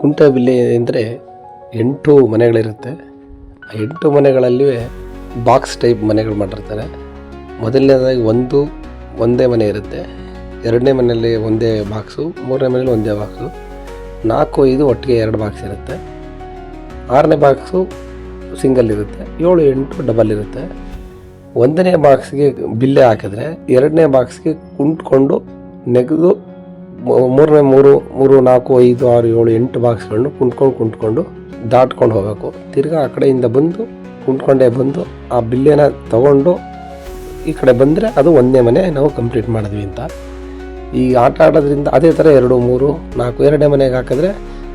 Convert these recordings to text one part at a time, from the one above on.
ಕುಂಟ ಬಿಲ್ಲೆ ಅಂದರೆ ಎಂಟು ಮನೆಗಳಿರುತ್ತೆ. ಆ ಎಂಟು ಮನೆಗಳಲ್ಲಿ ಬಾಕ್ಸ್ ಟೈಪ್ ಮನೆಗಳು ಮಾಡಿರ್ತಾರೆ. ಮೊದಲನೇದಾಗಿ ಒಂದು, ಒಂದೇ ಮನೆ ಇರುತ್ತೆ. ಎರಡನೇ ಮನೆಯಲ್ಲಿ ಒಂದೇ ಬಾಕ್ಸು ಮೂರನೇ ಮನೇಲಿ ಒಂದೇ ಬಾಕ್ಸು ನಾಲ್ಕು, ಐದು ಒಟ್ಟಿಗೆ ಎರಡು ಬಾಕ್ಸ್ ಇರುತ್ತೆ. ಆರನೇ ಬಾಕ್ಸು ಸಿಂಗಲ್ ಇರುತ್ತೆ. ಏಳು, ಎಂಟು ಡಬಲ್ ಇರುತ್ತೆ. ಒಂದನೇ ಬಾಕ್ಸ್ಗೆ ಬಿಲ್ಲೆ ಹಾಕಿದ್ರೆ ಎರಡನೇ ಬಾಕ್ಸ್ಗೆ ಕುಂಟ್ಕೊಂಡು ನೆಗೆದು ಮೂರನೇ ಮೂರು ಮೂರು, ನಾಲ್ಕು, ಐದು, ಆರು, ಏಳು, ಎಂಟು ಬಾಕ್ಸ್ಗಳನ್ನು ಕುಂಟ್ಕೊಂಡು ಕುಂಟ್ಕೊಂಡು ದಾಟ್ಕೊಂಡು ಹೋಗಬೇಕು. ತಿರ್ಗಾ ಆ ಕಡೆಯಿಂದ ಬಂದು ಕುಂಟ್ಕೊಂಡೇ ಬಂದು, ಆ ಬಿಲ್ಲೆನ ತಗೊಂಡು ಈ ಕಡೆ ಬಂದರೆ ಅದು ಒಂದೇ ಮನೆ ನಾವು ಕಂಪ್ಲೀಟ್ ಮಾಡಿದ್ವಿ ಅಂತ. ಈ ಆಟ ಆಡೋದ್ರಿಂದ ಅದೇ ಥರ ಎರಡು, ಮೂರು, ನಾಲ್ಕು, ಎರಡನೇ ಮನೆಗೆ ಹಾಕಿದ್ರೆ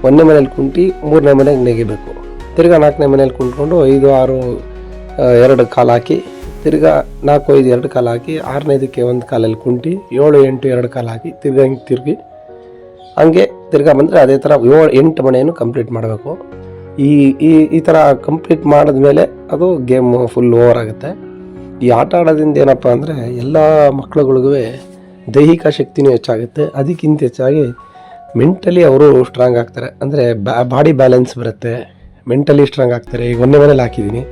ಒಂದನೇ ಮನೇಲಿ ಕುಂಟಿ ಮೂರನೇ ಮನೆಗೆ ನೆಗಿಬೇಕು. ತಿರ್ಗಾ ನಾಲ್ಕನೇ ಮನೇಲಿ ಕುಂತ್ಕೊಂಡು ಐದು, ಆರು ಎರಡು ಕಾಲು ಹಾಕಿ ತಿರ್ಗಾ ನಾಲ್ಕು ಐದು ಎರಡು ಕಾಲು ಹಾಕಿ, ಆರನೇದಕ್ಕೆ ಒಂದು ಕಾಲಲ್ಲಿ ಕುಂಟಿ, ಏಳು, ಎಂಟು, ಎರಡು ಕಾಲು ಹಾಕಿ ತಿರ್ಗಾ ಹಿಂಗೆ ತಿರುಗಿ, ಹಂಗೆ ತಿರ್ಗಾ ಬಂದರೆ ಅದೇ ಥರ ಏಳು, ಎಂಟು ಮನೆಯನ್ನು ಕಂಪ್ಲೀಟ್ ಮಾಡಬೇಕು. ಈ ಈ ಈ ಥರ ಕಂಪ್ಲೀಟ್ ಮಾಡಿದ್ಮೇಲೆ ಅದು ಗೇಮ್ ಫುಲ್ ಓವರ್ ಆಗುತ್ತೆ. ಈ ಆಟ ಆಡೋದ್ರಿಂದ ಏನಪ್ಪ ಅಂದರೆ ಎಲ್ಲ ಮಕ್ಳುಗಳಿಗೂ ದೈಹಿಕ ಶಕ್ತಿನೂ ಹೆಚ್ಚಾಗುತ್ತೆ. ಅದಕ್ಕಿಂತ ಹೆಚ್ಚಾಗಿ ಮೆಂಟಲಿ ಅವರು ಸ್ಟ್ರಾಂಗ್ ಆಗ್ತಾರೆ. ಅಂದರೆ ಬಾಡಿ ಬ್ಯಾಲೆನ್ಸ್ ಬರುತ್ತೆ. ಮೆಂಟಲಿ ಸ್ಟ್ರಾಂಗ್ ಆಗ್ತಾರೆ. ಈಗ ಒಂದೇ ಮನೇಲಿ ಹಾಕಿದ್ದೀನಿ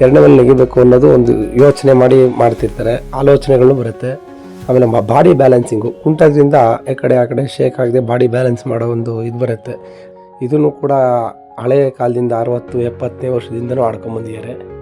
ಎರಡನೇ ಮೇಲೆ ನೆಗಿಬೇಕು ಅನ್ನೋದು ಒಂದು ಯೋಚನೆ ಮಾಡಿ ಮಾಡ್ತಿರ್ತಾರೆ. ಆಲೋಚನೆಗಳು ಬರುತ್ತೆ. ಆಮೇಲೆ ಬಾಡಿ ಬ್ಯಾಲೆನ್ಸಿಂಗು ಕುಂಟದ್ರಿಂದ ಈ ಕಡೆ, ಆ ಕಡೆ ಶೇಕ್ ಆಗದೆ ಬಾಡಿ ಬ್ಯಾಲೆನ್ಸ್ ಮಾಡೋ ಒಂದು ಇದು ಬರುತ್ತೆ. ಇದನ್ನು ಕೂಡ ಹಳೆಯ ಕಾಲದಿಂದ ಅರವತ್ತು ಎಪ್ಪತ್ತನೇ ವರ್ಷದಿಂದಲೂ ಆಡ್ಕೊಂಬಂದಿದ್ದಾರೆ